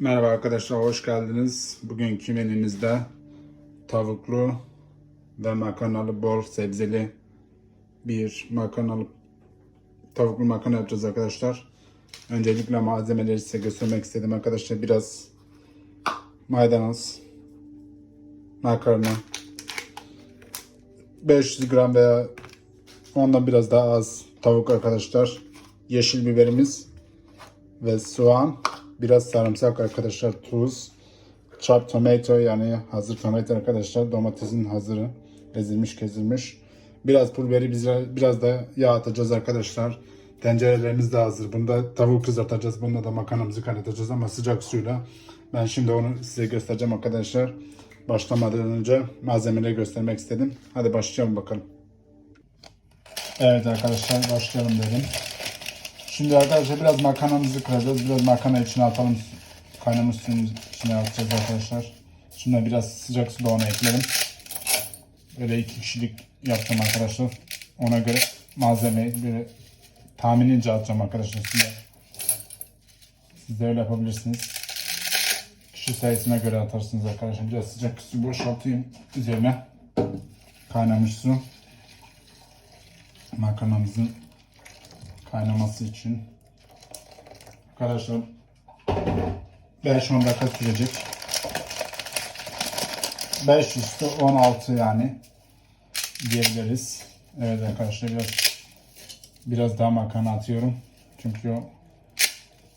Merhaba arkadaşlar, hoş geldiniz. Bugünkü menümüzde tavuklu ve makarnalı bol sebzeli bir makarnalı tavuklu makarna yapacağız arkadaşlar. Öncelikle malzemeleri size göstermek istedim arkadaşlar. Biraz maydanoz, makarna, 500 gram veya ondan biraz daha az tavuk arkadaşlar. Yeşil biberimiz ve soğan, biraz sarımsak arkadaşlar, tuz, chop tomato yani hazır tomato arkadaşlar, domatesin hazırı, ezilmiş kesilmiş. Biraz pul biberi, biraz da yağ atacağız arkadaşlar. Tencerelerimiz de hazır. Bunda tavuk kızartacağız. Bunda da makarnamızı kaynatacağız ama sıcak suyla. Ben şimdi onu size göstereceğim arkadaşlar. Başlamadan önce malzemeleri göstermek istedim. Hadi başlayalım bakalım. Evet arkadaşlar başlayalım dedim. Şimdi arkadaşlar biraz makarnamızı kıracağız. Biraz makarna içine atalım. Kaynamış suyun içine atacağız arkadaşlar. Şimdi biraz sıcak su da ona eklerim. Böyle iki kişilik yaptım arkadaşlar. Ona göre malzemeyi böyle tahminince atacağım arkadaşlar size. Siz de öyle yapabilirsiniz. Kişi sayısına göre atarsınız arkadaşlar. Biraz sıcak su boşaltayım üzerine. Kaynamış su. Makarnamızın kaynaması için. Arkadaşlar 5-10 dakika sürecek. 5 üstü 16 yani diyebiliriz. Evet arkadaşlar biraz biraz daha makarna atıyorum. Çünkü o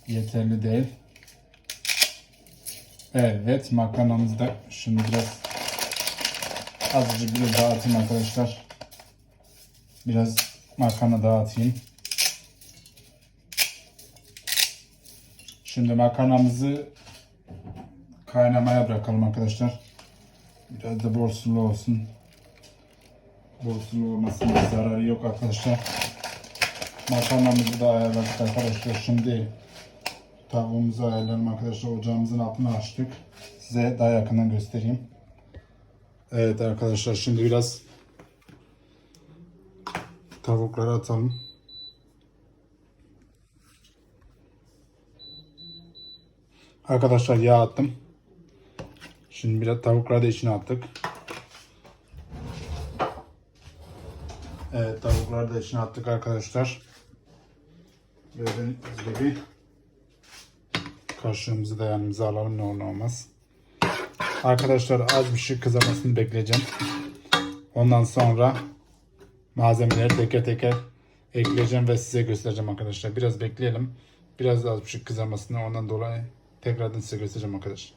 yeterli değil. Evet makarnamızı da şimdi biraz azıcık biraz daha arkadaşlar. Biraz makarna daha. Şimdi makarnamızı kaynamaya bırakalım arkadaşlar. Biraz da bol sulu olsun. Bol sulu olmasının zararı yok arkadaşlar. Makarnamızı da ayarladık arkadaşlar. Şimdi tavuğumuzu ayarlayalım arkadaşlar. Ocağımızın altını açtık. Size daha yakından göstereyim. Evet arkadaşlar şimdi biraz tavukları atalım. Arkadaşlar yağ attım. Şimdi biraz tavukları da içine attık. Evet tavukları da içine attık arkadaşlar. Gördüğünüz gibi kaşığımızı da yanımıza alalım ne olur olmaz. Arkadaşlar az bir şey kızarmasını bekleyeceğim. Ondan sonra malzemeleri teker teker ekleyeceğim ve size göstereceğim arkadaşlar. Biraz bekleyelim. Biraz az bir şey kızarmasını ondan dolayı tekrardan size göstereceğim arkadaşlar.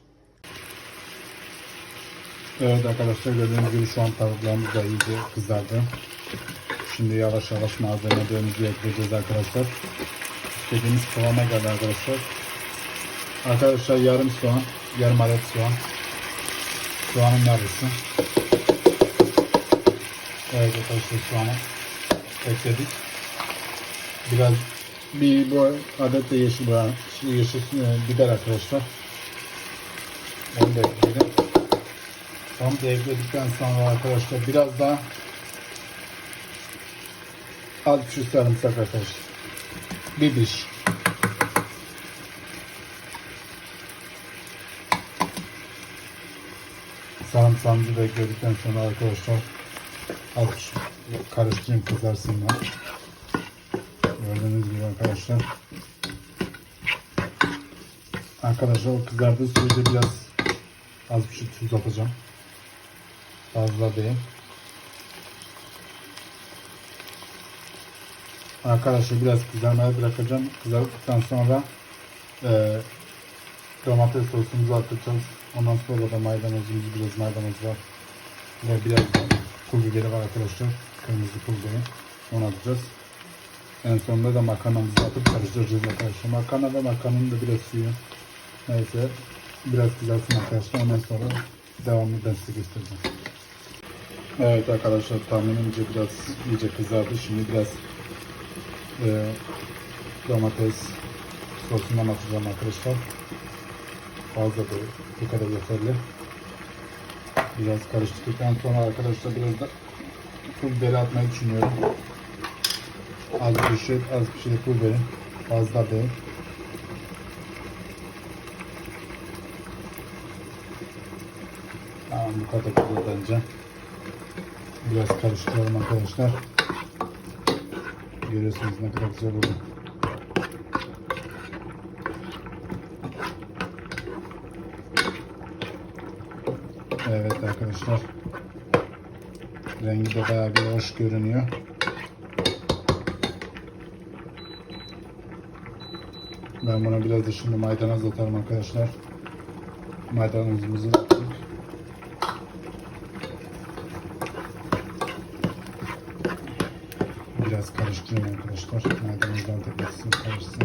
Evet arkadaşlar gördüğünüz gibi şu an tavuklarımız da iyice kızardı. Şimdi yavaş yavaş malzemelerimizi ekleyeceğiz arkadaşlar. İstediğimiz kıvama geldi arkadaşlar. Arkadaşlar yarım soğan, yarım adet soğan. Soğanın yarısı. Evet arkadaşlar soğanı ekledik. Biraz bir bu adet de yeşil biber, yeşil e, biber arkadaşlar. Onu da ekledim. Onu da ekledikten sonra arkadaşlar biraz daha az şey sarımsak arkadaşlar. Bir diş. Sarımsağımızı da ekledikten sonra arkadaşlar az karıştırayım kızarsınlar. Gördüğünüz gibi arkadaşlar. Arkadaşlar o kızardığı sürece biraz az bir şey tuz atacağım. Fazla değil. Arkadaşlar biraz kızarmaya bırakacağım. Kızardıktan sonra e, domates sosumuzu atacağız. Ondan sonra da maydanozumuz biraz maydanoz var. Ve biraz pul biberi var arkadaşlar. Kırmızı pul biberi. Onu atacağız. En sonunda da makarnamızı atıp karıştıracağız arkadaşlar. Makarna ve makarnanın da biraz suyu. Neyse biraz kızarsın arkadaşlar. Ondan sonra devamını ben size göstereceğim. Evet arkadaşlar tahminimce biraz iyice kızardı. Şimdi biraz e, domates sosundan atacağım arkadaşlar. Fazla da bu kadar yeterli. Biraz karıştırdıktan sonra arkadaşlar biraz da pul biberi atmayı düşünüyorum. Az bir şey, az bir şey pul verin. Fazla değil. Tamam bu kadar pul bence. Biraz karıştıralım arkadaşlar. Görüyorsunuz ne kadar güzel oldu. Evet arkadaşlar. Rengi de bayağı bir hoş görünüyor. Ben buna biraz da şimdi maydanoz atarım arkadaşlar. Maydanozumuzu attık. Biraz karıştırıyorum arkadaşlar. Maydanozlar da geçsin karışsın.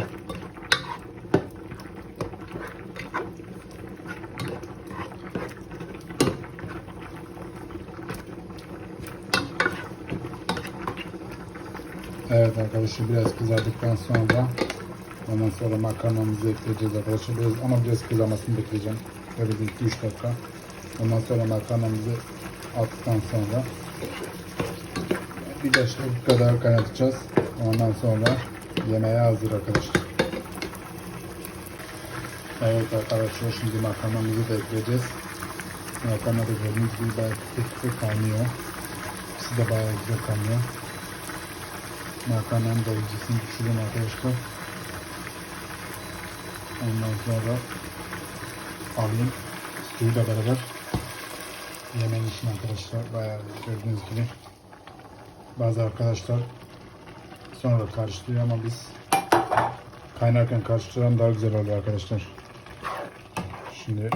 Evet arkadaşlar biraz kızardıktan sonra ondan sonra makarnamızı ekleyeceğiz arkadaşlar. Biraz, ama biraz kızarmasını bekleyeceğim. Böyle bir 2-3 dakika. Ondan sonra makarnamızı attıktan sonra bir 5 dakika daha kaynatacağız. Ondan sonra yemeğe hazır arkadaşlar. Evet arkadaşlar şimdi makarnamızı da ekleyeceğiz. Makarna da gördüğünüz gibi bayağı tık tık kaynıyor. İkisi de bayağı güzel kaynıyor. Makarnanın derecesini düşürün arkadaşlar. Ondan sonra alayım suyuyla beraber yemeğin için arkadaşlar bayağı gördüğünüz gibi bazı arkadaşlar sonra karıştırıyor ama biz kaynarken karıştıran daha güzel oluyor arkadaşlar. Şimdi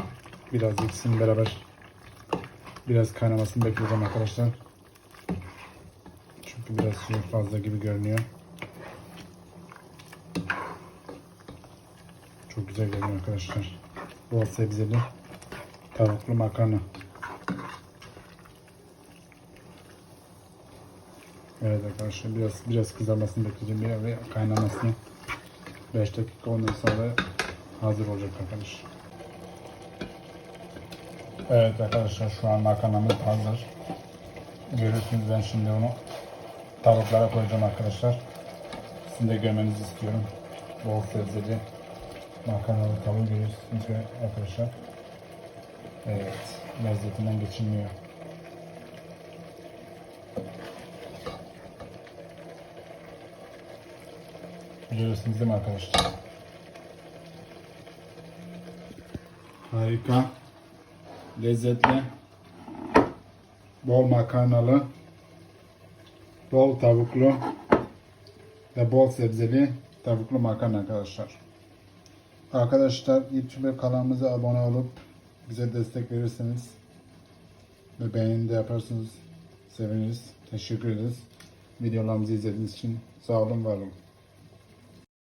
biraz ikisini beraber biraz kaynamasını bekleyeceğim arkadaşlar. Çünkü biraz suyu fazla gibi görünüyor. Çok güzel görünüyor arkadaşlar. Bol sebzeli tavuklu makarna. Evet arkadaşlar biraz biraz kızarmasını bekleyeceğim biraz ve kaynamasını 5 dakika ondan sonra hazır olacak arkadaşlar. Evet arkadaşlar şu an makarnamız hazır. Görüyorsunuz ben şimdi onu tavuklara koyacağım arkadaşlar. Sizin de görmenizi istiyorum. Bol sebzeli makarnalı tavuğu görüyorsunuz arkadaşlar. Evet, lezzetinden geçilmiyor. Biliyorsunuz değil mi arkadaşlar? Harika. Lezzetli. Bol makarnalı. Bol tavuklu. Ve bol sebzeli tavuklu makarna arkadaşlar. Arkadaşlar YouTube kanalımıza abone olup bize destek verirseniz ve beğeni de yaparsanız seviniriz. Teşekkür ederiz. Videolarımızı izlediğiniz için sağ olun, var olun.